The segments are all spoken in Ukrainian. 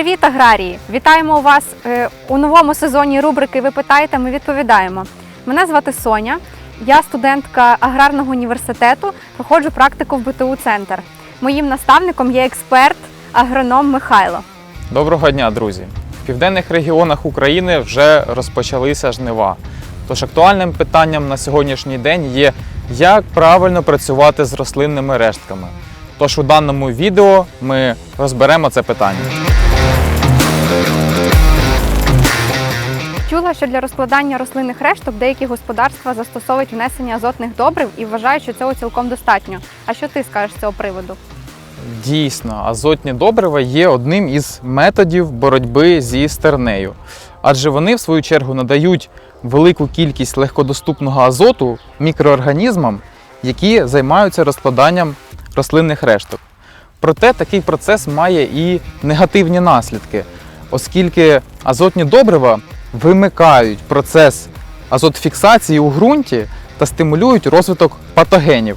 Привіт, аграрії! Вітаємо вас е, у новому сезоні рубрики Ви питаєте, ми відповідаємо. Мене звати Соня. Я студентка аграрного університету, проходжу практику в БТУ Центр. Моїм наставником є експерт, агроном Михайло. Доброго дня, друзі! В південних регіонах України вже розпочалися жнива. Тож актуальним питанням на сьогоднішній день є, як правильно працювати з рослинними рештками. Тож у даному відео ми розберемо це питання. Чула, що для розкладання рослинних решток деякі господарства застосовують внесення азотних добрив і вважають, що цього цілком достатньо. А що ти скажеш з цього приводу? Дійсно, азотні добрива є одним із методів боротьби зі стернею, адже вони, в свою чергу, надають велику кількість легкодоступного азоту мікроорганізмам, які займаються розкладанням рослинних решток. Проте такий процес має і негативні наслідки, оскільки азотні добрива вимикають процес азотфіксації у ґрунті та стимулюють розвиток патогенів.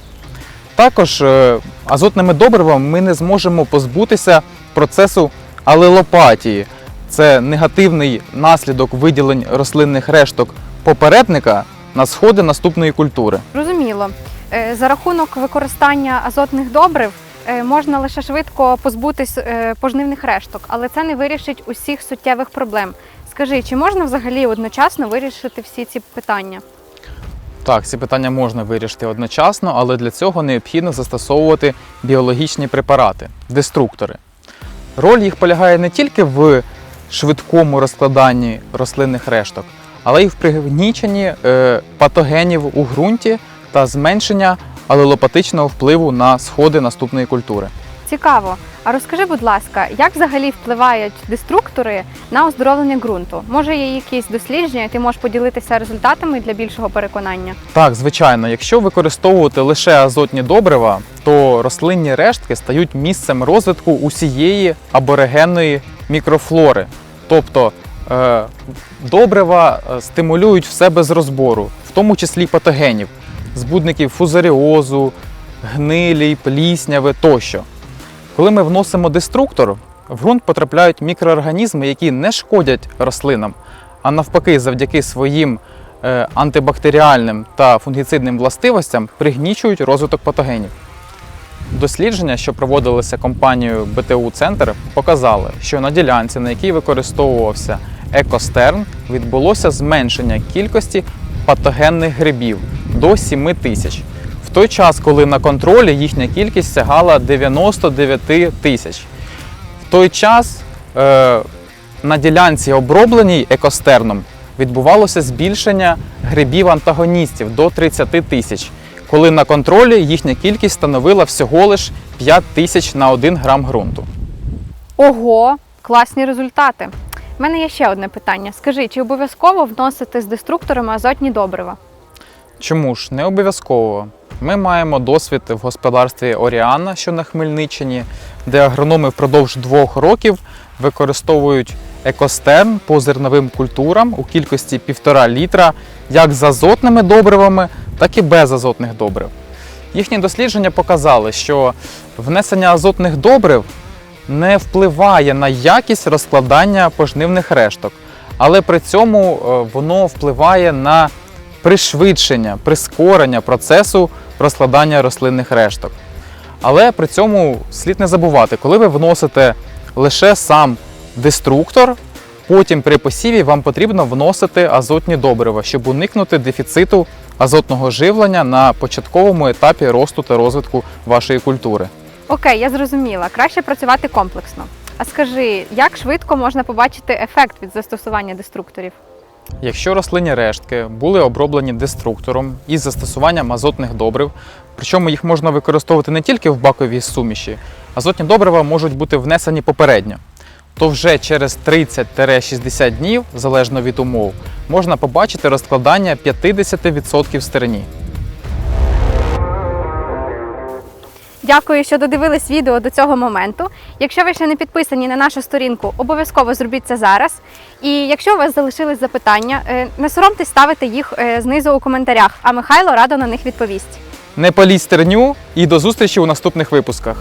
Також е, азотними добривами ми не зможемо позбутися процесу алелопатії. Це негативний наслідок виділень рослинних решток попередника на сходи наступної культури. Зрозуміло. Е, За рахунок використання азотних добрив можна лише швидко позбутись е, пожнивних решток, але це не вирішить усіх суттєвих проблем. Скажи, чи можна взагалі одночасно вирішити всі ці питання? Так, ці питання можна вирішити одночасно, але для цього необхідно застосовувати біологічні препарати, деструктори. Роль їх полягає не тільки в швидкому розкладанні рослинних решток, але й в пригніченні е, патогенів у ґрунті та зменшення алелопатичного впливу на сходи наступної культури. Цікаво. А розкажи, будь ласка, як взагалі впливають деструктори на оздоровлення ґрунту? Може, є якісь дослідження, і ти можеш поділитися результатами для більшого переконання? Так, звичайно, якщо використовувати лише азотні добрива, то рослинні рештки стають місцем розвитку усієї аборигенної мікрофлори. Тобто е, добрива е, стимулюють все без розбору, в тому числі патогенів, збудників фузаріозу, гнилій, плісняви тощо. Коли ми вносимо деструктор, в ґрунт потрапляють мікроорганізми, які не шкодять рослинам, а навпаки, завдяки своїм е, антибактеріальним та фунгіцидним властивостям пригнічують розвиток патогенів. Дослідження, що проводилися компанією БТУ Центр, показали, що на ділянці, на якій використовувався екостерн, відбулося зменшення кількості патогенних грибів до 7 тисяч. В той час, коли на контролі їхня кількість сягала 99 тисяч. В той час е, на ділянці, обробленій екостерном, відбувалося збільшення грибів-антагоністів до 30 тисяч, коли на контролі їхня кількість становила всього лиш 5 тисяч на 1 грам ґрунту. Ого, класні результати. У мене є ще одне питання. Скажи, чи обов'язково вносити з деструкторами азотні добрива? Чому ж не обов'язково? Ми маємо досвід в господарстві Оріана, що на Хмельниччині, де агрономи впродовж двох років використовують екостерн по зерновим культурам у кількості 1,5 літра як з азотними добривами, так і без азотних добрив. Їхні дослідження показали, що внесення азотних добрив не впливає на якість розкладання пожнивних решток, але при цьому е, воно впливає на пришвидшення, прискорення процесу розкладання рослинних решток. Але при цьому слід не забувати, коли ви вносите лише сам деструктор, потім при посіві вам потрібно вносити азотні добрива, щоб уникнути дефіциту азотного живлення на початковому етапі росту та розвитку вашої культури. Окей, я зрозуміла. Краще працювати комплексно. А скажи, як швидко можна побачити ефект від застосування деструкторів? Якщо рослинні рештки були оброблені деструктором із застосуванням азотних добрив, причому їх можна використовувати не тільки в баковій суміші, азотні добрива можуть бути внесені попередньо, то вже через 30-60 днів, залежно від умов, можна побачити розкладання 50% стерні. Дякую, що додивились відео до цього моменту. Якщо ви ще не підписані на нашу сторінку, обов'язково зробіть це зараз. І якщо у вас залишились запитання, е, не соромтесь ставити їх е, знизу у коментарях, а Михайло радо на них відповість. Не паліть стерню і до зустрічі у наступних випусках.